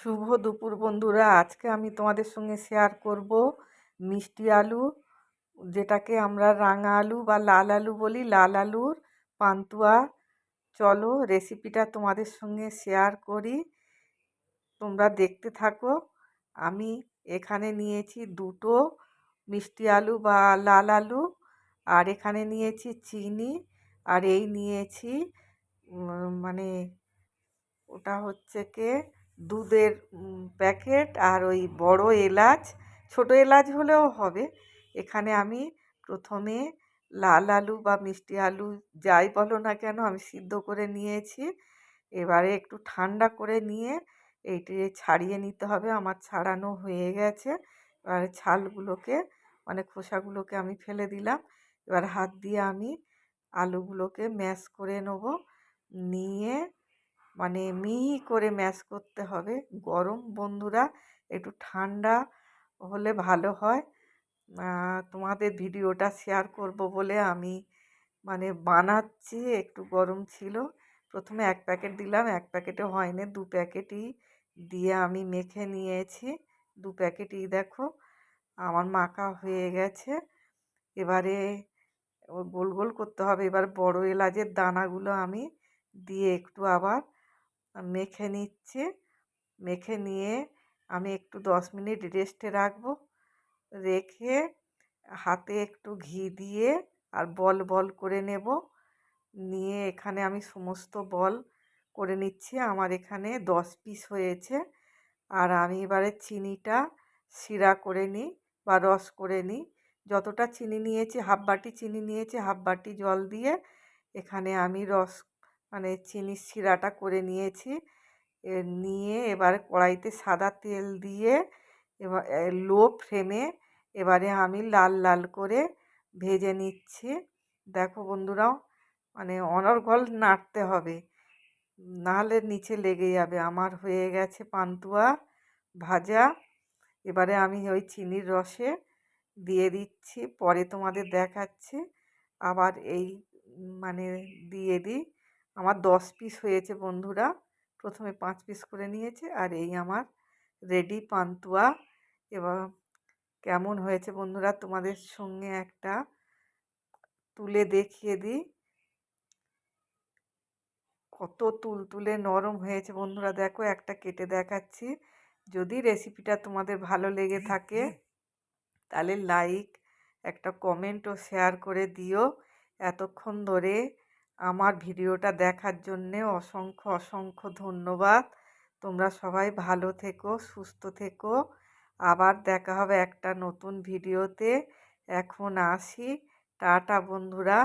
শুভ দুপুর বন্ধুরা। আজকে আমি তোমাদের সঙ্গে শেয়ার করব মিষ্টি আলু, যেটাকে আমরা রাঙা আলু বা লাল আলু বলি। লাল আলুর পান্তুয়া। চলো রেসিপিটা তোমাদের সঙ্গে শেয়ার করি। তোমরা দেখতে থাকো। আমি এখানে নিয়েছি দুটো মিষ্টি আলু বা লাল আলু, আর এখানে নিয়েছি চিনি, আর এই নিয়েছি মানে ওটা হচ্ছে কে দুধের প্যাকেট আর ওই বড় এলাচ, ছোটো এলাচ হলেও হবে। এখানে আমি প্রথমে লাল আলু বা মিষ্টি আলু যাই বলো না কেন আমি সিদ্ধ করে নিয়েছি। এবারে একটু ঠান্ডা করে নিয়ে এইটি ছাড়িয়ে নিতে হবে। আমার ছাড়ানো হয়ে গেছে। এবারে ছালগুলোকে মানে খোসাগুলোকে আমি ফেলে দিলাম। এবার হাত দিয়ে আমি আলুগুলোকে ম্যাশ করে নেব। নিয়ে মানে মিহি করে ম্যাশ করতে হবে। গরম বন্ধুরা, একটু ঠান্ডা হলে ভালো হয়। তোমাদের ভিডিওটা শেয়ার করব বলে আমি মানে বানাচ্ছি, একটু গরম ছিল। প্রথমে এক প্যাকেট দিলাম, এক প্যাকেটে হয়নি, দু প্যাকেটই দিয়ে আমি মেখে নিয়েছি। দু প্যাকেটই দেখো, আমার মাখা হয়ে গেছে। এবারে গোল গোল করতে হবে। এবার বড় এলাচের দানাগুলো আমি দিয়ে একটু আবার মেখে নিচ্ছে। মেখে নিয়ে আমি একটু দশ মিনিট রেস্টে রাখব। রেখে হাতে একটু ঘি দিয়ে আর বল বল করে নেব। নিয়ে এখানে আমি সমস্ত বল করে নিচ্ছি। আমার এখানে দশ পিস হয়েছে। আর আমি এবারে চিনিটা শিরা করে নিই বা রস করে নিই। যতটা চিনি নিয়েছি, হাফ বাটি চিনি নিয়েছি, হাফ বাটি জল দিয়ে এখানে আমি রস মানে চিনির শিরাটা করে নিয়েছি। নিয়ে এবার কড়াইতে সাদা তেল দিয়ে এবার লো ফ্লেমে এবারে আমি লাল লাল করে ভেজে নিচ্ছি। দেখো বন্ধুরাও মানে অনর্গল নাড়তে হবে। নাহলে নিচে লেগে যাবে। আমার হয়ে গেছে পান্তুয়া ভাজা। এবারে আমি ওই চিনির রসে দিয়ে দিচ্ছি। পরে তোমাদের দেখাচ্ছি। আবার এই মানে দিয়ে দিই। আমার দশ পিস হয়েছে বন্ধুরা। প্রথমে পাঁচ পিস করে নিয়েছে আর এই আমার রেডি পান্তুয়া। এবং কেমন হয়েছে বন্ধুরা তোমাদের সঙ্গে একটা তুলে দেখিয়ে দিই। কত তুলতুলে নরম হয়েছে বন্ধুরা। দেখো একটা কেটে দেখাচ্ছি। যদি রেসিপিটা তোমাদের ভালো লেগে থাকে, তাহলে লাইক একটা কমেন্ট ও শেয়ার করে দিও। এতক্ষণ ধরে আমার ভিডিওটা দেখার জন্যে অসংখ্য অসংখ্য ধন্যবাদ। তোমরা সবাই ভালো থেকো, সুস্থ থেকো। আবার দেখা হবে একটা নতুন ভিডিওতে। এখন আসি। টাটা বন্ধুরা।